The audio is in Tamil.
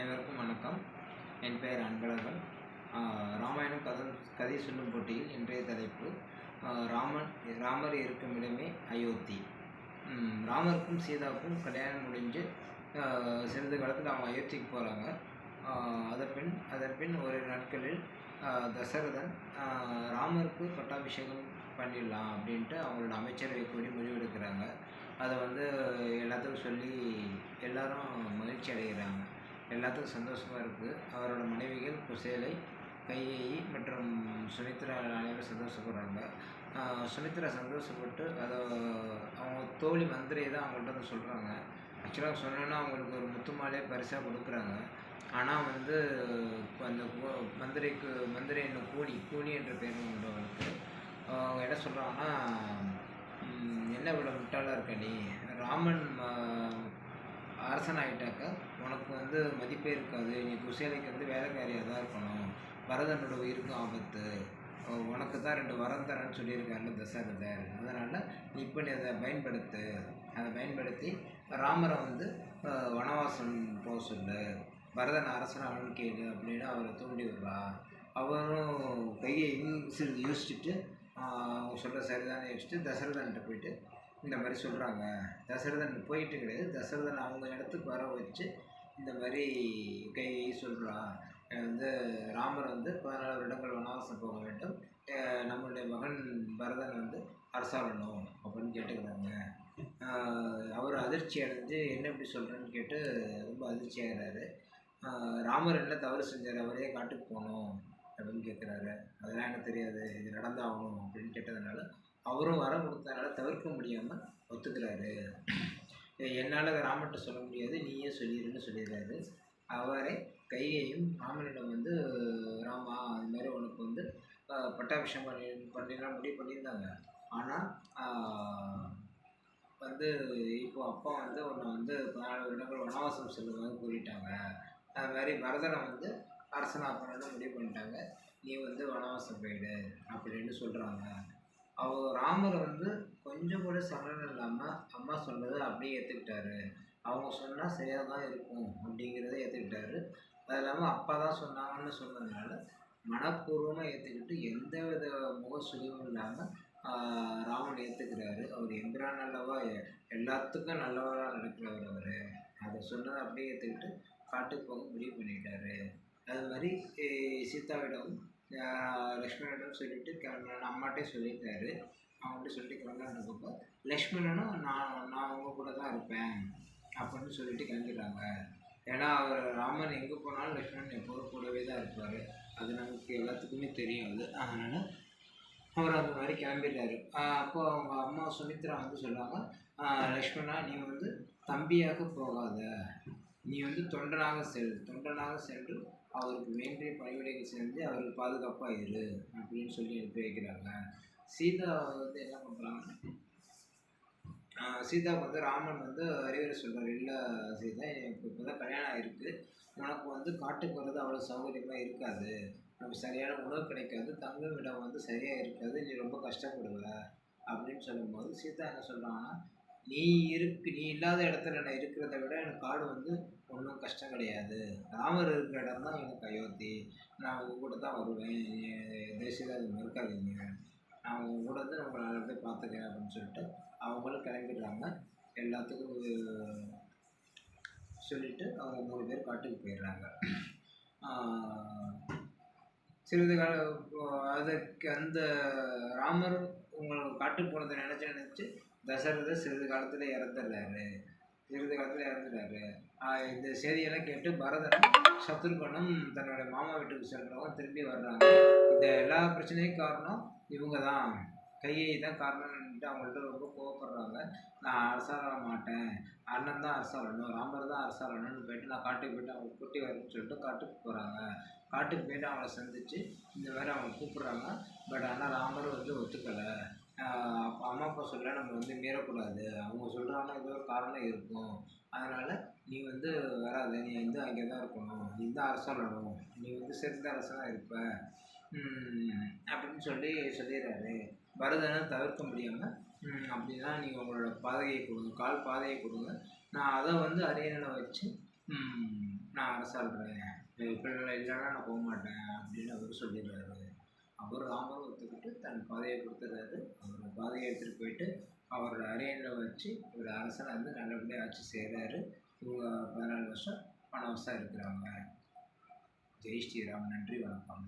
அனைவருக்கும் வணக்கம். என் பெயர் அன்பழகன். ராமாயணம் கதம் கதை சொல்லும் போட்டியில் இன்றைய தலைப்பு ராமன் ராமர் இருக்கும் இடமே அயோத்தி. ராமருக்கும் சீதாவுக்கும் கல்யாணம் முடிஞ்சு சிறிது காலத்தில் அவங்க அயோத்திக்கு போகிறாங்க அதன் பின் அதன் பின் ஒரு நாட்களில் தசரதன் ராமருக்கு பட்டாபிஷேகம் பண்ணிடலாம் அப்படின்ட்டு அவங்களோட அமைச்சரவை கூடி முடிவெடுக்கிறாங்க. அதை வந்து எல்லாத்துக்கும் சொல்லி எல்லாரும் மகிழ்ச்சி அடைகிறாங்க. எல்லாத்துக்கும் சந்தோஷமாக இருக்குது அவரோட மனைவிகள் குசேலை கையை மற்றும் சுமித்ரா அனைவரும் சந்தோஷப்படுறாங்க. சுமித்ரா சந்தோஷப்பட்டு அதை அவங்க தோழி மந்திரியை தான் அவங்கள்ட்ட வந்து சொல்கிறாங்க ஆக்சுவலாக சொன்னோன்னா அவங்களுக்கு ஒரு முத்து பரிசாக கொடுக்குறாங்க. ஆனால் வந்து இப்ப அந்த மந்திரிக்கு மந்திரி என்ன கூனி கூனி என்ற பேர் உண்டு அவங்க என்ன சொல்கிறாங்கன்னா என்ன இவ்வளோ முட்டாளாக இருக்க நீ? ராமன் ம- அரசன் ஆகிட்டாக்க உனக்கு வந்து மதிப்பே இருக்காது. நீ குசேலைக்கு வந்து வேலைக்காரியாக தான் இருக்கணும். பரதனோட உயிருக்கும் ஆபத்து. உனக்கு தான் ரெண்டு வரம் தரேன்னு சொல்லியிருக்காருல தசரதர் அதனால் நீ இப்போ நீ அதை பயன்படுத்து. அதை பயன்படுத்தி ராமரை வந்து வனவாசம் போக சொல்லு. பரதன் அரசன் கேளு அப்படின்னு அவரை தூண்டி விடுறா. அவரும் கையை சிறிது யோசிச்சுட்டு அவங்க சொல்கிற சரிதானே யோசிச்சுட்டு தசரதன்கிட்ட போயிட்டு இந்த மாதிரி சொல்கிறாங்க தசரதன் போயிட்டு கிடையாது. தசரதன் அவங்க இடத்துக்கு வர வச்சு இந்த மாதிரி கை சொல்கிறான் வந்து ராமர் வந்து பதினாலு வருடங்கள் வனவாசம் போக வேண்டும். நம்மளுடைய மகன் பரதன் வந்து அரசாளணும் அப்படின்னு கேட்டுக்கிறாங்க. அவர் அதிர்ச்சி அடைஞ்சு என்ன இப்படி சொல்கிறேன்னு கேட்டு ரொம்ப அதிர்ச்சி ஆகிறாரு ராமர் என்ன தவறு செஞ்சார்? அவரே காட்டுக்கு போகணும் அப்படின்னு கேட்குறாரு அதெல்லாம் எனக்கு தெரியாது. இது நடந்தாகணும் அப்படின்னு கேட்டதுனால அவரும் வர கொடுத்தனால தவிர்க்க முடியாமல் ஒத்துக்கிறாரு. என்னால் ராமன்ட்ட சொல்ல முடியாது. நீயே சொல்லிடுன்னு சொல்லிடுறாரு. அவரே கையையும் ராமனிடம் வந்து ராமா அது மாதிரி உனக்கு வந்து பட்டாபிஷம் பட்டாபிஷேகம் பண்ணி பண்ணிடலாம் முடிவு பண்ணியிருந்தாங்க. ஆனால் வந்து இப்போ அப்பா வந்து உன்னை வந்து பதினாலு வருடங்கள் வனவாசம் செல்லுமாறு கூறிட்டாங்க. அது மாதிரி பரதனை வந்து அரசனாக்கணும்னு முடிவு பண்ணிட்டாங்க. நீ வந்து வனவாசம் போயிடு அப்படின்னு சொல்கிறாங்க அவங்க ராமர் வந்து கொஞ்சம் கூட சலனம் இல்லாமல் அம்மா சொன்னதை அப்படியே ஏற்றுக்கிட்டாரு அவங்க சொன்னால் சரியாக தான் இருக்கும் அப்படிங்கிறத ஏற்றுக்கிட்டாரு அது இல்லாமல் அப்பா தான் சொன்னாங்கன்னு சொன்னதுனால மனப்பூர்வமாக ஏற்றுக்கிட்டு எந்த வித முக சுழிவும் இல்லாமல் ராமன் ஏற்றுக்கிறாரு அவர் எந்திரான் நல்லவா எல்லாத்துக்கும் நல்லவராக நடக்கிறவர் அவர். அதை சொன்னதை அப்படியே ஏற்றுக்கிட்டு காட்டுக்கு போக முடிவு பண்ணிட்டாரு. அது மாதிரி சீதாவிடம் ஆஹ், சொல்லிட்டு கிளம்பின அம்மாட்டே சொல்லிட்டாரு. அவங்கள்ட்ட சொல்லிட்டு கிளம்பலான்றப்போ லக்ஷ்மணனும் நான் நான் அவங்க கூட தான் இருப்பேன் அப்படின்னு சொல்லிட்டு கிளம்பிடுறாங்க. ஏன்னா அவர் ராமன் எங்கே போனாலும் லக்ஷ்மணன் எப்போதும் கூடவே தான் இருப்பார். அது நமக்கு எல்லாத்துக்குமே தெரியும் அது. அதனால் அவர் அந்த மாதிரி கிளம்பிடுறாரு. அப்போ அவங்க அம்மா சுமித்ரா வந்து சொல்லுவாங்க லக்ஷ்மணா நீ வந்து தம்பியாக போகாத. நீ வந்து தொண்டனாக செல் தொண்டனாக சென்று அவருக்கு வேண்டிய பணிவிடைகள் செஞ்சு அவருக்கு பாதுகாப்பாக இரு அப்படின்னு சொல்லி எடுத்து வைக்கிறாங்க. சீதா வந்து என்ன பண்ணுறாங்க சீதாவுக்கு வந்து ராமன் வந்து அறிவுரை சொல்கிறார் இல்லை சீதா எனக்கு இப்போ தான் கல்யாணம் ஆகிருக்கு உனக்கு வந்து காட்டுக்கு வர்றது அவ்வளோ சௌகரியமாக இருக்காது. நமக்கு சரியான உணவு கிடைக்காது. தங்கும் இடம் வந்து சரியாக இருக்காது. நீ ரொம்ப கஷ்டப்படுவ அப்படின்னு சொல்லும்போது சீதா என்ன சொல்கிறாங்கன்னா நீ இருக்கு நீ இல்லாத இடத்துல நான் இருக்கிறத விட எனக்கு காடு வந்து ஒன்றும் கஷ்டம் கிடையாது. ராமர் இருக்கிற இடம் தான் எனக்கு அயோத்தி. நான் உங்கள் கூட தான் வருவேன். தேசியில் அது மறுக்காதீங்க. நான் உங்கள் கூட வந்து உங்களை நல்லபடியாக பார்த்துக்கிறேன் அப்படின்னு சொல்லிட்டு அவங்களும் கிளம்பிடுறாங்க. எல்லாத்துக்கும் சொல்லிவிட்டு சொல்லிட்டு அவங்க மூணு பேர் காட்டுக்கு போயிடுறாங்க. சிறிது கால அதுக்கு அந்த ராமர் உங்களை காட்டுக்கு போனதை நினச்சி நினச்சி தசரதர் சிறிது காலத்தில் இறந்துடுறாரு. சிறிது காலத்தில் இறந்துட்டாரு இந்த செய்தியெல்லாம் கேட்டு பரதனும் சத்ருகனும் தன்னோட மாமா வீட்டுக்கு செல்றவங்க திரும்பி வர்றாங்க. இந்த எல்லா பிரச்சனையும் காரணம் இவங்க தான் கையை தான் காரணம்னுட்டு அவங்கள்ட்ட ரொம்ப கோவப்படுறாங்க. நான் அரசாள மாட்டேன். அண்ணன் தான் அரசாளணும் ராமர் தான் அரசாளணும்னு போயிட்டு நான் காட்டுக்கு போயிட்டு அவங்க கூட்டி வரேன்னு சொல்லிட்டு காட்டுக்கு போகிறாங்க காட்டுக்கு போயிட்டு அவங்கள சந்திச்சு இந்த மாதிரி அவங்க கூப்பிட்றாங்க. பட் ஆனால் ராமர் வந்து ஒத்துக்கலை. அம்மா அப்பா சொல்ல நம்ம வந்து மீறக்கூடாது. அவங்க சொல்கிறாங்கன்னா ஏதோ ஒரு காரணம் இருக்கும். அதனால் நீ வந்து வராத நீ வந்து அங்கே தான் இருக்கணும். நீ தான் அரசாளணும் நீ வந்து சிறந்த அரசனாக இருப்ப. அப்படின்னு சொல்லி சொல்லிடுறாரு. பரதனை தவிர்க்க முடியாமல் அப்படின்னா நீங்கள் உங்களோட பாதையை கொடுங்க கால் பாதையை கொடுங்க. நான் அதை வந்து அரியணை வச்சு நான் அரசாடுறேன் இப்படி இல்லைன்னா நான் போக மாட்டேன் அப்படின்னு அவர் சொல்லிடுறாரு. அவர் ராமரும் ஒத்துக்கிட்டு தன் பாதையை கொடுத்துறாரு. அவர் பாதையை எடுத்துகிட்டு போயிட்டு அவரோட அரியணையில் வச்சு இவர் அரசனை வந்து நல்லபடியாக ஆட்சி செய்கிறாரு இவங்க பதினாலு வருஷம் பணவசாக இருக்கிறாங்க. ஜெய் ஸ்ரீராம் நன்றி வணக்கம்.